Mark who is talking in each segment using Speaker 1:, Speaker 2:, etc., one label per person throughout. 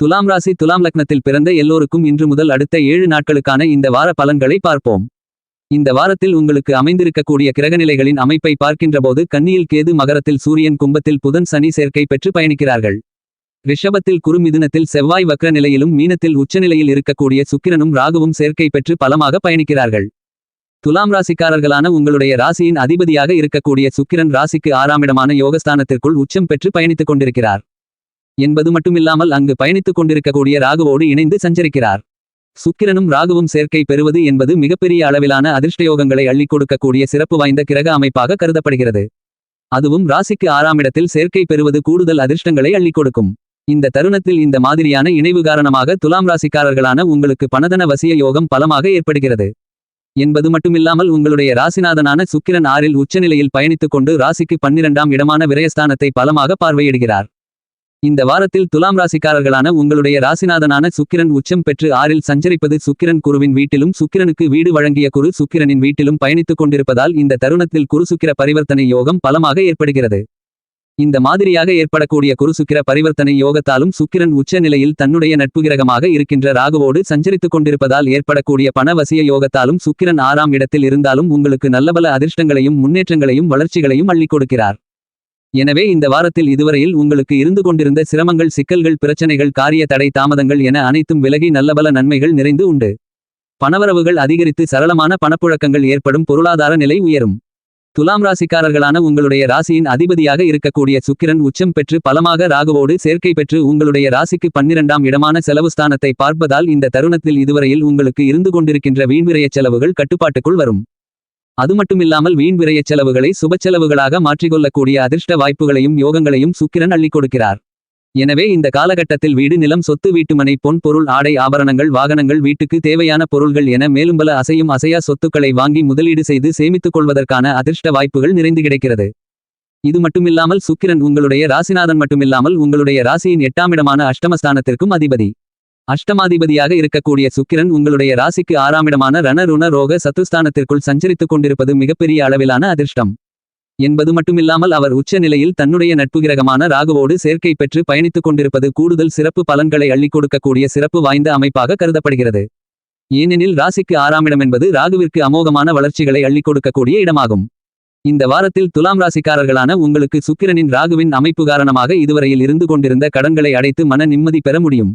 Speaker 1: துலாம் ராசி துலாம் லக்னத்தில் பிறந்த எல்லோருக்கும் இன்று முதல் அடுத்த ஏழு நாட்களுக்கான இந்த வார பலன்களை பார்ப்போம். இந்த வாரத்தில் உங்களுக்கு அமைந்திருக்கக்கூடிய கிரகநிலைகளின் அமைப்பை பார்க்கின்றபோது கன்னியில் கேது மகரத்தில் சூரியன் கும்பத்தில் புதன் சனி சேர்க்கை பெற்று பயணிக்கிறார்கள். ரிஷபத்தில் குறுமிதுனத்தில் செவ்வாய் வக்ர நிலையிலும் மீனத்தில் உச்சநிலையில் இருக்கக்கூடிய சுக்கிரனும் ராகுவும் சேர்க்கை பெற்று பலமாக பயணிக்கிறார்கள். துலாம் ராசிக்காரர்களான உங்களுடைய ராசியின் அதிபதியாக இருக்கக்கூடிய சுக்கிரன் ராசிக்கு ஆறாமிடமான யோகஸ்தானத்திற்குள் உச்சம் பெற்று பயணித்துக் கொண்டிருக்கிறார். என்பது மட்டுமில்லாமல் அங்கு பயணித்துக் கொண்டிருக்கக்கூடிய ராகுவோடு இணைந்து சஞ்சரிக்கிறார். சுக்கிரனும் ராகுவும் சேர்க்கை பெறுவது என்பது மிகப்பெரிய அளவிலான அதிர்ஷ்டயோகங்களை அள்ளிக் கொடுக்கக்கூடிய சிறப்பு வாய்ந்த கிரக அமைப்பாக கருதப்படுகிறது. அதுவும் ராசிக்கு ஆறாம் இடத்தில் சேர்க்கை பெறுவது கூடுதல் அதிர்ஷ்டங்களை அள்ளிக் கொடுக்கும். இந்த தருணத்தில் இந்த மாதிரியான இணைவு காரணமாக துலாம் ராசிக்காரர்களான உங்களுக்கு பணதன வசிய யோகம் பலமாக ஏற்படுகிறது. என்பது மட்டுமில்லாமல் உங்களுடைய ராசிநாதனான சுக்கிரன் ஆறில் உச்சநிலையில் பயணித்துக் கொண்டு ராசிக்கு பன்னிரண்டாம் இடமான விரயஸ்தானத்தை பலமாக பார்வையிடுகிறார். இந்த வாரத்தில் துலாம் ராசிக்காரர்களான உங்களுடைய ராசிநாதனான சுக்கிரன் உச்சம் பெற்று ஆறில் சஞ்சரிப்பது சுக்கிரன் குருவின் வீட்டிலும் சுக்கிரனுக்கு வீடு வழங்கிய குரு சுக்கிரனின் வீட்டிலும் பயணித்துக் கொண்டிருப்பதால் இந்த தருணத்தில் குருசுக்கிர பரிவர்த்தனை யோகம் பலமாக ஏற்படுகிறது. இந்த மாதிரியாக ஏற்படக்கூடிய குருசுக்கிர பரிவர்த்தனை யோகத்தாலும் சுக்கிரன் உச்ச நிலையில் தன்னுடைய நட்பு கிரகமாக இருக்கின்ற ராகுவோடு சஞ்சரித்துக் கொண்டிருப்பதால் ஏற்படக்கூடிய பணவசிய யோகத்தாலும் சுக்கிரன் ஆறாம் இடத்தில் இருந்தாலும் உங்களுக்கு நல்லபல அதிர்ஷ்டங்களையும் முன்னேற்றங்களையும் வளர்ச்சிகளையும் அள்ளிக் கொடுக்கிறார். எனவே இந்த வாரத்தில் இதுவரையில் உங்களுக்கு இருந்து கொண்டிருந்த சிரமங்கள் சிக்கல்கள் பிரச்சனைகள் காரிய தடை தாமதங்கள் என அனைத்தும் விலகி நல்லபல நன்மைகள் நிறைந்து உண்டு. பணவரவுகள் அதிகரித்து சரளமான பணப்புழக்கங்கள் ஏற்படும் பொருளாதார நிலை உயரும். துலாம் ராசிக்காரர்களான உங்களுடைய ராசியின் அதிபதியாக இருக்கக்கூடிய சுக்கிரன் உச்சம் பெற்று பலமாக ராகுவோடு சேர்க்கை பெற்று உங்களுடைய ராசிக்கு பன்னிரண்டாம் இடமான செலவு ஸ்தானத்தை பார்ப்பதால் இந்த தருணத்தில் இதுவரையில் உங்களுக்கு இருந்து கொண்டிருக்கின்ற வீண்விரையச் செலவுகள் கட்டுப்பாட்டுக்குள் வரும். அது மட்டுமில்லாமல் வீண் விரயச் செலவுகளை சுபச்செலவுகளாக மாற்றிக்கொள்ளக்கூடிய அதிர்ஷ்ட வாய்ப்புகளையும் யோகங்களையும் சுக்கிரன் அள்ளிக் கொடுக்கிறார். எனவே இந்த காலகட்டத்தில் வீடு நிலம் சொத்து வீட்டுமனை பொன் பொருள் ஆடை ஆபரணங்கள் வாகனங்கள் வீட்டுக்கு தேவையான பொருள்கள் என மேலும் பல அசையும் அசையா சொத்துக்களை வாங்கி முதலீடு செய்து சேமித்துக் கொள்வதற்கான அதிர்ஷ்ட வாய்ப்புகள் நிறைந்து கிடைக்கிறது. இது மட்டுமில்லாமல் சுக்கிரன் உங்களுடைய ராசிநாதன் மட்டுமில்லாமல் உங்களுடைய ராசியின் எட்டாமிடமான அஷ்டமஸ்தானத்திற்கும் அதிபதி. அஷ்டமாதிபதியாக இருக்கக்கூடிய சுக்கிரன் உங்களுடைய ராசிக்கு ஆறாமிடமான ரண ருண ரோக சத்துஸ்தானத்திற்குள் சஞ்சரித்துக் கொண்டிருப்பது மிகப்பெரிய அளவிலான அதிர்ஷ்டம். என்பது மட்டுமில்லாமல் அவர் உச்ச நிலையில் தன்னுடைய நட்பு கிரகமான ராகுவோடு சேர்க்கை பெற்று பயணித்துக் கொண்டிருப்பது கூடுதல் சிறப்பு பலன்களை அள்ளிக் கொடுக்கக்கூடிய சிறப்பு வாய்ந்த அமைப்பாக கருதப்படுகிறது. ஏனெனில் ராசிக்கு ஆறாமிடம் என்பது ராகுவிற்கு அமோகமான வளர்ச்சிகளை அள்ளிக் கொடுக்கக்கூடிய இடமாகும். இந்த வாரத்தில் துலாம் ராசிக்காரர்களான உங்களுக்கு சுக்கிரனின் ராகுவின் அமைப்பு காரணமாக இதுவரையில் இருந்து கொண்டிருந்த கடன்களை அடைத்து மன நிம்மதி பெற முடியும்.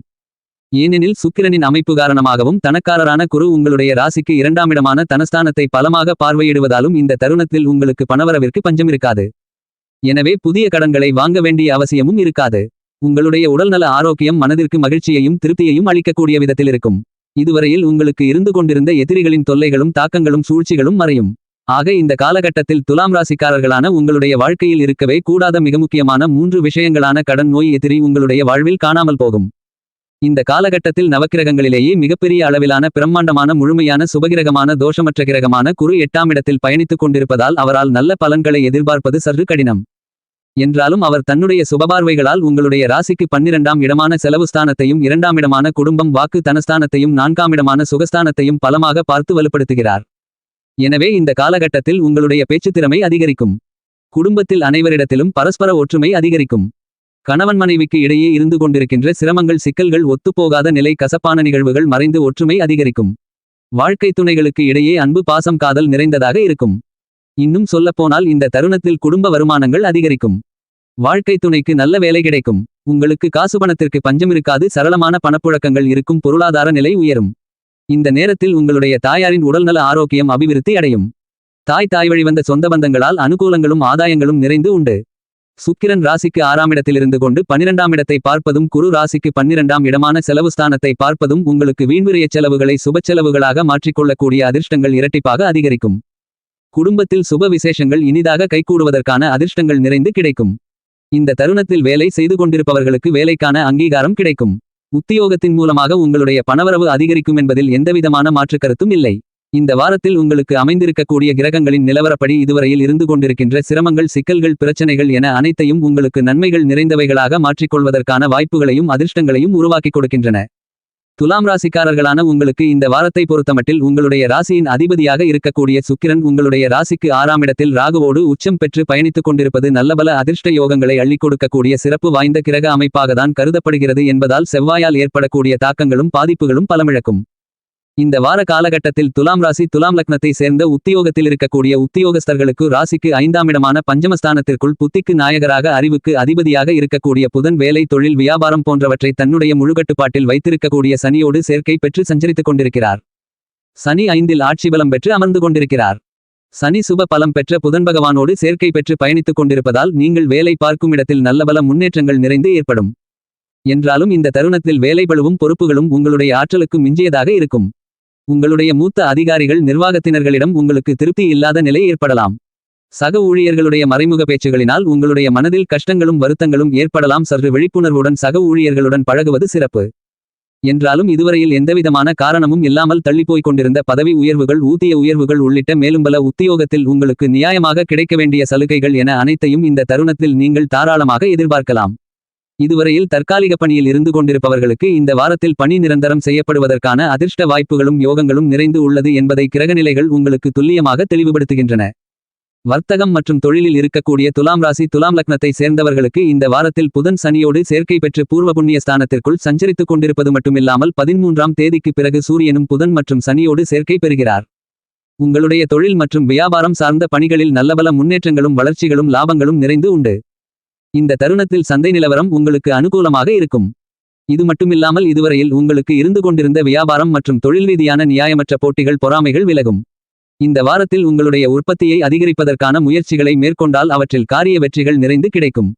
Speaker 1: ஏனெனில் சுக்கிரனின் அமைப்பு காரணமாகவும் தனக்காரரான குரு உங்களுடைய ராசிக்கு இரண்டாமிடமான தனஸ்தானத்தை பலமாக பார்வையிடுவதாலும் இந்த தருணத்தில் உங்களுக்கு பணவரவிற்கு பஞ்சம் இருக்காது. எனவே புதிய கடன்களை வாங்க வேண்டிய அவசியமும் இருக்காது. உங்களுடைய உடல்நல ஆரோக்கியம் மனதிற்கு மகிழ்ச்சியையும் திருப்தியையும் அளிக்கக்கூடிய விதத்தில் இருக்கும். இதுவரையில் உங்களுக்கு இருந்து கொண்டிருந்த எதிரிகளின் தொல்லைகளும் தாக்கங்களும் சூழ்ச்சிகளும் மறையும். ஆக இந்த காலகட்டத்தில் துலாம் ராசிக்காரர்களான உங்களுடைய வாழ்க்கையில் இருக்கவே கூடாத மிக முக்கியமான மூன்று விஷயங்களான கடன் நோய் எதிரி உங்களுடைய வாழ்வில் காணாமல் போகும். இந்த காலகட்டத்தில் நவக்கிரகங்களிலேயே மிகப்பெரிய அளவிலான பிரம்மாண்டமான முழுமையான சுபகிரகமான தோஷமற்ற கிரகமான குரு எட்டாம் இடத்தில் பயணித்துக் கொண்டிருப்பதால் அவரால் நல்ல பலன்களை எதிர்பார்ப்பது சற்று கடினம். என்றாலும் அவர் தன்னுடைய சுபபார்வைகளால் உங்களுடைய ராசிக்கு பன்னிரண்டாம் இடமான செலவு ஸ்தானத்தையும் இரண்டாம் இடமான குடும்பம் வாக்கு தனஸ்தானத்தையும் நான்காம் இடமான சுகஸ்தானத்தையும் பலமாக பார்த்து வலுப்படுத்துகிறார். எனவே இந்த காலகட்டத்தில் உங்களுடைய பேச்சுத்திறமை அதிகரிக்கும். குடும்பத்தில் அனைவரிடத்திலும் பரஸ்பர ஒற்றுமை அதிகரிக்கும். கணவன் மனைவிக்கு இடையே இருந்து கொண்டிருக்கின்ற சிரமங்கள் சிக்கல்கள் ஒத்துப்போகாத நிலை கசப்பான நிகழ்வுகள் மறைந்து ஒற்றுமை அதிகரிக்கும். வாழ்க்கை துணைகளுக்கு இடையே அன்பு பாசம் காதல் நிறைந்ததாக இருக்கும். இன்னும் சொல்லப்போனால் இந்த தருணத்தில் குடும்ப வருமானங்கள் அதிகரிக்கும். வாழ்க்கை துணைக்கு நல்ல வேலை கிடைக்கும். உங்களுக்கு காசு பணத்திற்கு பஞ்சம் இருக்காது சரளமான பணப்புழக்கங்கள் இருக்கும் பொருளாதார நிலை உயரும். இந்த நேரத்தில் உங்களுடைய தாயாரின் உடல்நல ஆரோக்கியம் அபிவிருத்தி அடையும். தாய் தாய் வழிவந்த சொந்த பந்தங்களால் அனுகூலங்களும் ஆதாயங்களும் நிறைந்து உண்டு. சுக்கிரன் ராசிக்கு ஆறாம் இடத்திலிருந்து கொண்டு பன்னிரெண்டாம் இடத்தை பார்ப்பதும் குரு ராசிக்கு பன்னிரண்டாம் இடமான செலவு ஸ்தானத்தை பார்ப்பதும் உங்களுக்கு வீண்விரைய செலவுகளை சுபச்செலவுகளாக மாற்றிக்கொள்ளக்கூடிய அதிர்ஷ்டங்கள் இரட்டிப்பாக அதிகரிக்கும். குடும்பத்தில் சுப விசேஷங்கள் இனிதாக கைகூடுவதற்கான அதிர்ஷ்டங்கள் நிறைந்து கிடைக்கும். இந்த தருணத்தில் வேலை செய்து கொண்டிருப்பவர்களுக்கு வேலைக்கான அங்கீகாரம் கிடைக்கும். உத்தியோகத்தின் மூலமாக உங்களுடைய பணவரவு அதிகரிக்கும் என்பதில் எந்தவிதமான மாற்றுக்கருத்தும் இல்லை. இந்த வாரத்தில் உங்களுக்கு அமைந்திருக்கக்கூடிய கிரகங்களின் நிலவரப்படி இதுவரையில் இருந்து கொண்டிருக்கின்ற சிரமங்கள் சிக்கல்கள் பிரச்சனைகள் என அனைத்தையும் உங்களுக்கு நன்மைகள் நிறைந்தவைகளாக மாற்றிக்கொள்வதற்கான வாய்ப்புகளையும் அதிர்ஷ்டங்களையும் உருவாக்கிக் கொடுக்கின்றன. துலாம் ராசிக்காரர்களான உங்களுக்கு இந்த வாரத்தை பொறுத்தமட்டில் உங்களுடைய ராசியின் அதிபதியாக இருக்கக்கூடிய சுக்கிரன் உங்களுடைய ராசிக்கு ஆறாம் இடத்தில் ராகுவோடு உச்சம் பெற்று பயணித்துக் கொண்டிருப்பது நல்லபல அதிர்ஷ்ட யோகங்களை அள்ளிக் கொடுக்கக்கூடிய சிறப்பு வாய்ந்த கிரக அமைப்பாகத்தான் கருதப்படுகிறது என்பதால் செவ்வாயால் ஏற்படக்கூடிய தாக்கங்களும் பாதிப்புகளும் பலமிழக்கும். இந்த வார காலகட்டத்தில் துலாம் ராசி துலாம் லக்னத்தை சேர்ந்த உத்தியோகத்தில் இருக்கக்கூடிய உத்தியோகஸ்தர்களுக்கு ராசிக்கு ஐந்தாம் இடமான பஞ்சமஸ்தானத்திற்குள் புத்திக்கு நாயகராக அறிவுக்கு அதிபதியாக இருக்கக்கூடிய புதன் வேலை தொழில் வியாபாரம் போன்றவற்றை தன்னுடைய முழுகட்டுப்பாட்டில் வைத்திருக்கக்கூடிய சனியோடு சேர்க்கை பெற்று சஞ்சரித்துக் கொண்டிருக்கிறார். சனி ஐந்தில் ஆட்சி பலம் பெற்று அமர்ந்து கொண்டிருக்கிறார். சனி சுப பலம் பெற்ற புதன் பகவானோடு சேர்க்கை பெற்று பயணித்துக் கொண்டிருப்பதால் நீங்கள் வேலை பார்க்கும் இடத்தில் நல்லபல முன்னேற்றங்கள் நிறைந்து ஏற்படும். என்றாலும் இந்த தருணத்தில் வேலைபழுவும் பொறுப்புகளும் உங்களுடைய ஆற்றலுக்கு மிஞ்சியதாக இருக்கும். உங்களுடைய மூத்த அதிகாரிகள் நிர்வாகத்தினர்களிடம் உங்களுக்கு திருப்தி இல்லாத நிலை ஏற்படலாம். சக ஊழியர்களுடைய மறைமுக பேச்சுகளினால் உங்களுடைய மனதில் கஷ்டங்களும் வருத்தங்களும் ஏற்படலாம். சற்று விழிப்புணர்வுடன் சக ஊழியர்களுடன் பழகுவது சிறப்பு. என்றாலும் இதுவரையில் எந்தவிதமான காரணமும் இல்லாமல் தள்ளிப்போய்க் கொண்டிருந்த பதவி உயர்வுகள் ஊதிய உயர்வுகள் உள்ளிட்ட மேலும் பல உத்தியோகத்தில் உங்களுக்கு நியாயமாக கிடைக்க வேண்டிய சலுகைகள் என அனைத்தையும் இந்த தருணத்தில் நீங்கள் தாராளமாக எதிர்பார்க்கலாம். இதுவரையில் தற்காலிக பணியில் இருந்து கொண்டிருப்பவர்களுக்கு இந்த வாரத்தில் பணி நிரந்தரம் செய்யப்படுவதற்கான அதிர்ஷ்ட வாய்ப்புகளும் யோகங்களும் நிறைந்து உள்ளது என்பதை கிரகநிலைகள் உங்களுக்கு துல்லியமாக தெளிவுபடுத்துகின்றன. வர்த்தகம் மற்றும் தொழிலில் இருக்கக்கூடிய துலாம் ராசி துலாம் லக்னத்தை சேர்ந்தவர்களுக்கு இந்த வாரத்தில் புதன் சனியோடு சேர்க்கை பெற்று பூர்வ புண்ணிய ஸ்தானத்திற்குள் சஞ்சரித்துக் கொண்டிருப்பது மட்டுமில்லாமல் பதிமூன்றாம் தேதிக்கு பிறகு சூரியனும் புதன் மற்றும் சனியோடு சேர்க்கை பெறுகிறார். உங்களுடைய தொழில் மற்றும் வியாபாரம் சார்ந்த பணிகளில் நல்லபல முன்னேற்றங்களும் வளர்ச்சிகளும் லாபங்களும் நிறைந்து உண்டு. இந்த தருணத்தில் சந்தை நிலவரம் உங்களுக்கு அனுகூலமாக இருக்கும். இது மட்டுமில்லாமல் இதுவரையில் உங்களுக்கு இருந்து கொண்டிருந்த வியாபாரம் மற்றும் தொழில் ரீதியான நியாயமற்ற போட்டிகள் பொறாமைகள் விலகும். இந்த வாரத்தில் உங்களுடைய உற்பத்தியை அதிகரிப்பதற்கான முயற்சிகளை மேற்கொண்டால் அவற்றில் காரிய வெற்றிகள் நிறைந்து கிடைக்கும்.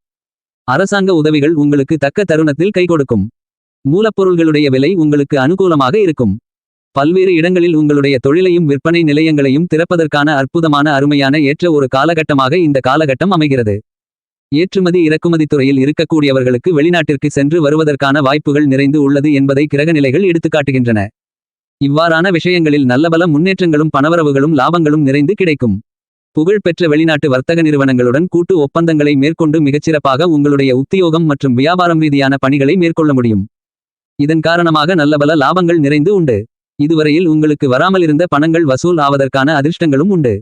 Speaker 1: அரசாங்க உதவிகள் உங்களுக்கு தக்க தருணத்தில் கை கொடுக்கும். மூலப்பொருள்களுடைய விலை உங்களுக்கு அனுகூலமாக இருக்கும். பல்வேறு இடங்களில் உங்களுடைய தொழிலையும் விற்பனை நிலையங்களையும் திறப்பதற்கான அற்புதமான அருமையான ஏற்ற ஒரு காலகட்டமாக இந்த காலகட்டம் அமைகிறது. ஏற்றுமதி இறக்குமதி துறையில் இருக்கக்கூடியவர்களுக்கு வெளிநாட்டிற்கு சென்று வருவதற்கான வாய்ப்புகள் நிறைந்து உள்ளது என்பதை கிரகநிலைகள் எடுத்துக்காட்டுகின்றன இவ்வாறான விஷயங்களில் நல்லபல முன்னேற்றங்களும் பணவரவுகளும் லாபங்களும் நிறைந்து கிடைக்கும். புகழ்பெற்ற வெளிநாட்டு வர்த்தக நிறுவனங்களுடன் கூட்டு ஒப்பந்தங்களை மேற்கொண்டு மிகச்சிறப்பாக உங்களுடைய உத்தியோகம் மற்றும் வியாபாரம் ரீதியான பணிகளை மேற்கொள்ள முடியும். இதன் காரணமாக நல்லபல லாபங்கள் நிறைந்து உண்டு. இதுவரையில் உங்களுக்கு வராமல் இருந்த பணங்கள் வசூல் ஆவதற்கான அதிர்ஷ்டங்களும் உண்டு.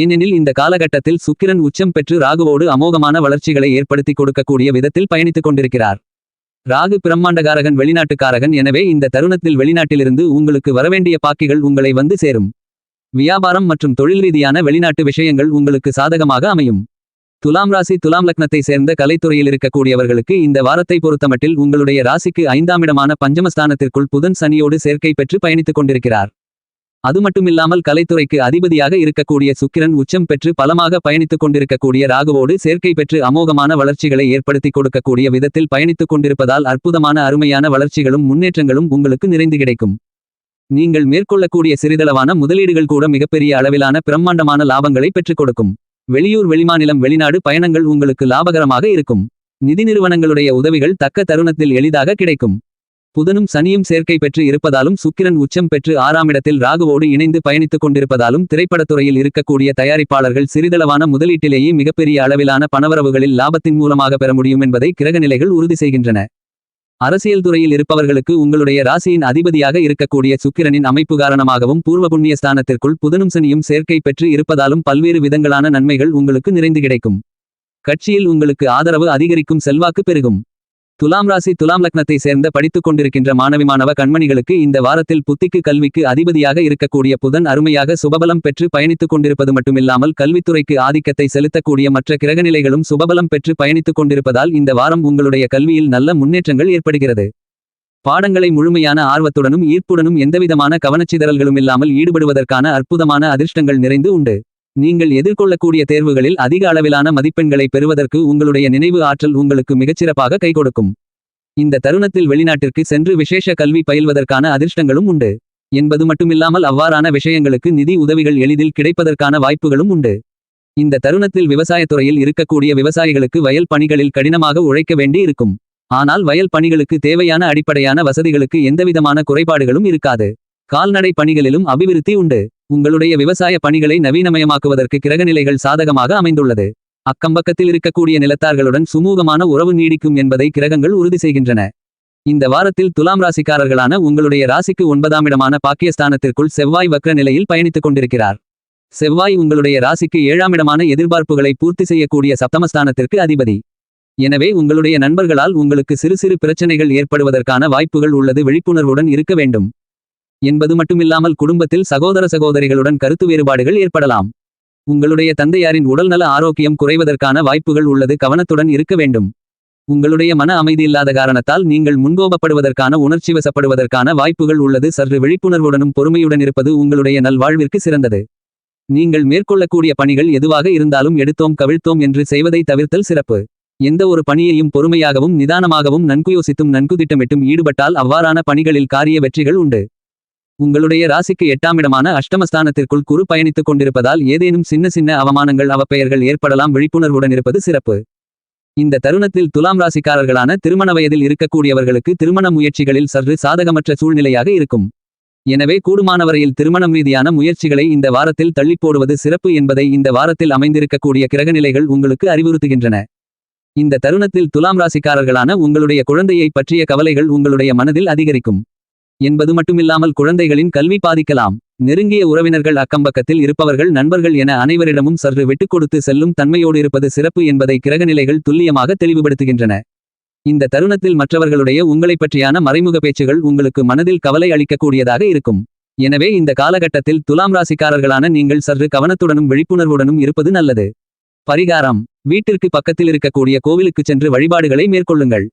Speaker 1: ஏனெனில் இந்த காலகட்டத்தில் சுக்கிரன் உச்சம் பெற்று ராகுவோடு அமோகமான வளர்ச்சிகளை ஏற்படுத்தி கொடுக்கக்கூடிய விதத்தில் பயணித்துக் கொண்டிருக்கிறார். ராகு பிரம்மாண்டகாரகன் வெளிநாட்டுக்காரகன் எனவே இந்த தருணத்தில் வெளிநாட்டிலிருந்து உங்களுக்கு வரவேண்டிய பாக்கிகள் உங்களை வந்து சேரும். வியாபாரம் மற்றும் தொழில் ரீதியான வெளிநாட்டு விஷயங்கள் உங்களுக்கு சாதகமாக அமையும். துலாம் ராசி துலாம் லக்னத்தை சேர்ந்த கலைத்துறையில் இருக்கக்கூடியவர்களுக்கு இந்த வாரத்தை பொறுத்தமட்டில் உங்களுடைய ராசிக்கு ஐந்தாம் இடமான பஞ்சமஸ்தானத்திற்குள் புதன் சனியோடு சேர்க்கை பெற்று பயணித்துக் கொண்டிருக்கிறார். அது மட்டுமில்லாமல் கலைத்துறைக்கு அதிபதியாக இருக்கக்கூடிய சுக்கிரன் உச்சம் பெற்று பலமாக பயணித்துக் கொண்டிருக்கக்கூடிய ராகுவோடு சேர்க்கை பெற்று அமோகமான வளர்ச்சிகளை ஏற்படுத்தி கொடுக்கக்கூடிய விதத்தில் பயணித்துக் கொண்டிருப்பதால் அற்புதமான அருமையான வளர்ச்சிகளும் முன்னேற்றங்களும் உங்களுக்கு நிறைந்து கிடைக்கும். நீங்கள் மேற்கொள்ளக்கூடிய சிறிதளவான முதலீடுகள் கூட மிகப்பெரிய அளவிலான பிரம்மாண்டமான லாபங்களை பெற்றுக் கொடுக்கும். வெளியூர் வெளிமாநிலம் வெளிநாடு பயணங்கள் உங்களுக்கு லாபகரமாக இருக்கும். நிதி நிறுவனங்களுடைய உதவிகள் தக்க தருணத்தில் எளிதாக கிடைக்கும். புதனும் சனியும் சேர்க்கை பெற்று இருப்பதாலும் சுக்கிரன் உச்சம் பெற்று ஆறாம் இடத்தில் ராகுவோடு இணைந்து பயணித்துக் கொண்டிருப்பதாலும் திரைப்படத்துறையில் இருக்கக்கூடிய தயாரிப்பாளர்கள் சிறிதளவான முதலீட்டிலேயே மிகப்பெரிய அளவிலான பணவரவுகளில் லாபத்தின் மூலமாக பெற முடியும் என்பதை கிரகநிலைகள் உறுதி செய்கின்றன. அரசியல் துறையில் இருப்பவர்களுக்கு உங்களுடைய ராசியின் அதிபதியாக இருக்கக்கூடிய சுக்கிரனின் அமைப்பு காரணமாகவும் பூர்வ புண்ணிய ஸ்தானத்திற்குள் புதனும் சனியும் சேர்க்கை பெற்று இருப்பதாலும் பல்வேறு விதங்களான நன்மைகள் உங்களுக்கு நிறைந்து கிடைக்கும். கட்சியில் உங்களுக்கு ஆதரவு அதிகரிக்கும் செல்வாக்கு பெருகும். துலாம் ராசி துலாம் லக்னத்தை சேர்ந்த படித்துக் கொண்டிருக்கின்ற மாணவி மாணவ கண்மணிகளுக்கு இந்த வாரத்தில் புத்திக்கு கல்விக்கு அதிபதியாக இருக்கக்கூடிய புதன் அருமையாக சுபபலம் பெற்று பயணித்துக் கொண்டிருப்பது மட்டுமில்லாமல் கல்வித்துறைக்கு ஆதிக்கத்தை செலுத்தக்கூடிய மற்ற கிரகநிலைகளும் சுபபலம் பெற்று பயணித்துக் கொண்டிருப்பதால் இந்த வாரம் உங்களுடைய கல்வியில் நல்ல முன்னேற்றங்கள் ஏற்படுகிறது. பாடங்களை முழுமையான ஆர்வத்துடனும் ஈர்ப்புடனும் எந்தவிதமான கவனச்சிதறல்களும் இல்லாமல் ஈடுபடுவதற்கான அற்புதமான அதிர்ஷ்டங்கள் நிறைந்து உண்டு. நீங்கள் எதிர்கொள்ளக்கூடிய தேர்வுகளில் அதிக அளவிலான மதிப்பெண்களை பெறுவதற்கு உங்களுடைய நினைவு ஆற்றல் உங்களுக்கு மிகச்சிறப்பாக கை கொடுக்கும் இந்த தருணத்தில் வெளிநாட்டிற்கு சென்று விசேஷ கல்வி பயில்வதற்கான அதிர்ஷ்டங்களும் உண்டு. என்பது மட்டுமில்லாமல் அவ்வாறான விஷயங்களுக்கு நிதி உதவிகள் எளிதில் கிடைப்பதற்கான வாய்ப்புகளும் உண்டு. இந்த தருணத்தில் விவசாயத்துறையில் இருக்கக்கூடிய விவசாயிகளுக்கு வயல் பணிகளில் கடினமாக உழைக்க வேண்டி இருக்கும் ஆனால் வயல் பணிகளுக்கு தேவையான அடிப்படையான வசதிகளுக்கு எந்தவிதமான குறைபாடுகளும் இருக்காது. கால்நடை பணிகளிலும் அபிவிருத்தி உண்டு. உங்களுடைய விவசாய பணிகளை நவீனமயமாக்குவதற்கு கிரகநிலைகள் சாதகமாக அமைந்துள்ளது. அக்கம்பக்கத்தில் இருக்கக்கூடிய நிலத்தார்களுடன் சுமூகமான உறவு நீடிக்கும் என்பதை கிரகங்கள் உறுதி செய்கின்றன. இந்த வாரத்தில் துலாம் ராசிக்காரர்களான உங்களுடைய ராசிக்கு ஒன்பதாம் இடமான பாக்கியஸ்தானத்திற்குள் செவ்வாய் வக்ர நிலையில் பயணித்துக் கொண்டிருக்கிறார். செவ்வாய் உங்களுடைய ராசிக்கு ஏழாம் இடமான எதிர்பார்ப்புகளை பூர்த்தி செய்யக்கூடிய சப்தமஸ்தானத்திற்கு அதிபதி. எனவே உங்களுடைய நண்பர்களால் உங்களுக்கு சிறு சிறு பிரச்சனைகள் ஏற்படுவதற்கான வாய்ப்புகள் உள்ளது விழிப்புணர்வுடன் இருக்க வேண்டும். என்பது மட்டுமில்லாமல் குடும்பத்தில் சகோதர சகோதரிகளுடன் கருத்து வேறுபாடுகள் ஏற்படலாம். உங்களுடைய தந்தையாரின் உடல்நல ஆரோக்கியம் குறைவதற்கான வாய்ப்புகள் உள்ளது கவனத்துடன் இருக்க வேண்டும். உங்களுடைய மன அமைதி இல்லாத காரணத்தால் நீங்கள் முன்கோபப்படுவதற்கான உணர்ச்சி வசப்படுவதற்கான வாய்ப்புகள் உள்ளது. சற்று விழிப்புணர்வுடனும் பொறுமையுடன் இருப்பது உங்களுடைய நல்வாழ்விற்கு சிறந்தது. நீங்கள் மேற்கொள்ளக்கூடிய பணிகள் எதுவாக இருந்தாலும் எடுத்தோம் கவிழ்த்தோம் என்று செய்வதை தவிர்த்தல் சிறப்பு. எந்த ஒரு பணியையும் பொறுமையாகவும் நிதானமாகவும் நன்கு யோசித்தும் நன்கு திட்டமிட்டும் ஈடுபட்டால் அவ்வாறான பணிகளில் காரிய வெற்றிகள் உண்டு. உங்களுடைய ராசிக்கு எட்டாம் இடமான அஷ்டமஸ்தானத்திற்குள் குரு பயணித்துக் கொண்டிருப்பதால் ஏதேனும் சின்ன சின்ன அவமானங்கள் அவப்பெயர்கள் ஏற்படலாம் விழிப்புணர்வுடன் இருப்பது சிறப்பு. இந்த தருணத்தில் துலாம் ராசிக்காரர்களான திருமண வயதில் இருக்கக்கூடியவர்களுக்கு திருமண முயற்சிகளில் சற்று சாதகமற்ற சூழ்நிலையாக இருக்கும். எனவே கூடுமானவரையில் திருமணம் ரீதியான முயற்சிகளை இந்த வாரத்தில் தள்ளிப் போடுவது சிறப்பு என்பதை இந்த வாரத்தில் அமைந்திருக்கக்கூடிய கிரகநிலைகள் உங்களுக்கு அறிவுறுத்துகின்றன. இந்த தருணத்தில் துலாம் ராசிக்காரர்களான உங்களுடைய குழந்தையை பற்றிய கவலைகள் உங்களுடைய மனதில் அதிகரிக்கும். என்பது மட்டுமில்லாமல் குழந்தைகளின் கல்வி பாதிக்கலாம். நெருங்கிய உறவினர்கள் அக்கம்பக்கத்தில் இருப்பவர்கள் நண்பர்கள் என அனைவரிடமும் சற்று விட்டுக் கொடுத்து செல்லும் தன்மையோடு இருப்பது சிறப்பு என்பதை கிரகநிலைகள் துல்லியமாக தெளிவுபடுத்துகின்றன. இந்த தருணத்தில் மற்றவர்களுடைய உங்களைப் பற்றியான மறைமுக பேச்சுகள் உங்களுக்கு மனதில் கவலை அளிக்கக்கூடியதாக இருக்கும். எனவே இந்த காலகட்டத்தில் துலாம் ராசிக்காரர்களான நீங்கள் சற்று கவனத்துடனும் விழிப்புணர்வுடனும் இருப்பது நல்லது. பரிகாரம். வீட்டிற்கு பக்கத்தில் இருக்கக்கூடிய கோவிலுக்குச் சென்று வழிபாடுகளை மேற்கொள்ளுங்கள்.